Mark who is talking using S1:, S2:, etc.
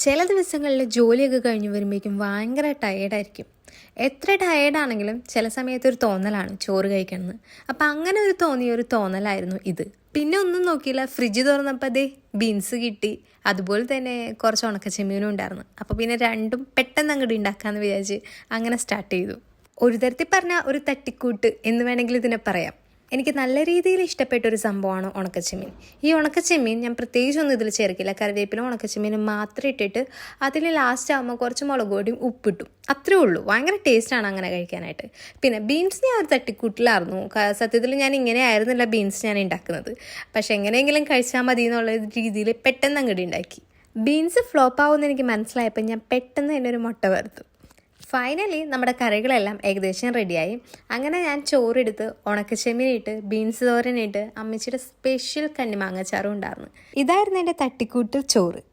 S1: ചില ദിവസങ്ങളിൽ ജോലിയൊക്കെ കഴിഞ്ഞ് വരുമ്പോഴേക്കും ഭയങ്കര ടയേർഡായിരിക്കും എത്ര ടയേർഡാണെങ്കിലും ചില സമയത്ത് ഒരു തോന്നലാണ് ചോറ് കഴിക്കണമെന്ന് അപ്പം അങ്ങനെ ഒരു തോന്നിയ ഒരു തോന്നലായിരുന്നു ഇത്. പിന്നെ ഒന്നും നോക്കിയില്ല. ഫ്രിഡ്ജ് തുറന്നപ്പോൾ അതേ ബീൻസ് കിട്ടി. അതുപോലെ തന്നെ കുറച്ച് ഉണക്കച്ചെമ്മീനും ഉണ്ടായിരുന്നു. അപ്പോൾ പിന്നെ രണ്ടും പെട്ടെന്ന് അങ്ങോട്ട് ഉണ്ടാക്കാമെന്ന് വിചാരിച്ച് അങ്ങനെ സ്റ്റാർട്ട് ചെയ്തു. ഒരു തരത്തിൽ പറഞ്ഞാൽ ഒരു തട്ടിക്കൂട്ട് എന്ന് വേണമെങ്കിൽ ഇതിനെ പറയാം. എനിക്ക് നല്ല രീതിയിൽ ഇഷ്ടപ്പെട്ട ഒരു സംഭവമാണ് ഉണക്കച്ചെമ്മീൻ. ഈ ഉണക്കച്ചെമ്മീൻ ഞാൻ പ്രത്യേകിച്ചൊന്നും ഇതിൽ ചേർക്കില്ല. കറിവേപ്പിലും ഉണക്കച്ചെമ്മീനും മാത്രം ഇട്ടിട്ട് അതിൽ ലാസ്റ്റ് ആകുമ്പോൾ കുറച്ച് മുളക് പൊടിയും ഉപ്പിട്ടും. അത്രേ ഉള്ളൂ. ഭയങ്കര ടേസ്റ്റാണ് അങ്ങനെ കഴിക്കാനായിട്ട്. പിന്നെ ബീൻസ് ഞാൻ ഒരു തട്ടിക്കൂട്ടിലായിരുന്നു. സത്യത്തിൽ ഞാൻ ഇങ്ങനെ ആയിരുന്നില്ല ബീൻസ് ഞാൻ ഉണ്ടാക്കുന്നത് പക്ഷെ എങ്ങനെയെങ്കിലും കഴിച്ചാൽ മതി എന്നുള്ള രീതിയിൽ പെട്ടെന്ന് അങ്ങോട്ട് ഉണ്ടാക്കി ബീൻസ് ഫ്ലോപ്പ് ആവുമെന്ന് എനിക്ക് മനസ്സിലായപ്പോൾ ഞാൻ പെട്ടെന്ന് തന്നെ ഒരു മുട്ട വറുത്തു. ഫൈനലി നമ്മുടെ കറികളെല്ലാം ഏകദേശം റെഡിയായി അങ്ങനെ ഞാൻ ചോറെടുത്ത് ഉണക്കച്ചെമ്മീനിട്ട് ബീൻസ് തോരനിട്ട് അമ്മച്ചിയുടെ സ്പെഷ്യൽ കണ്ണിമാങ്ങച്ചാറും ഉണ്ടായിരുന്നു ഇതായിരുന്നു എന്റെ തട്ടിക്കൂട്ട് ചോറ്.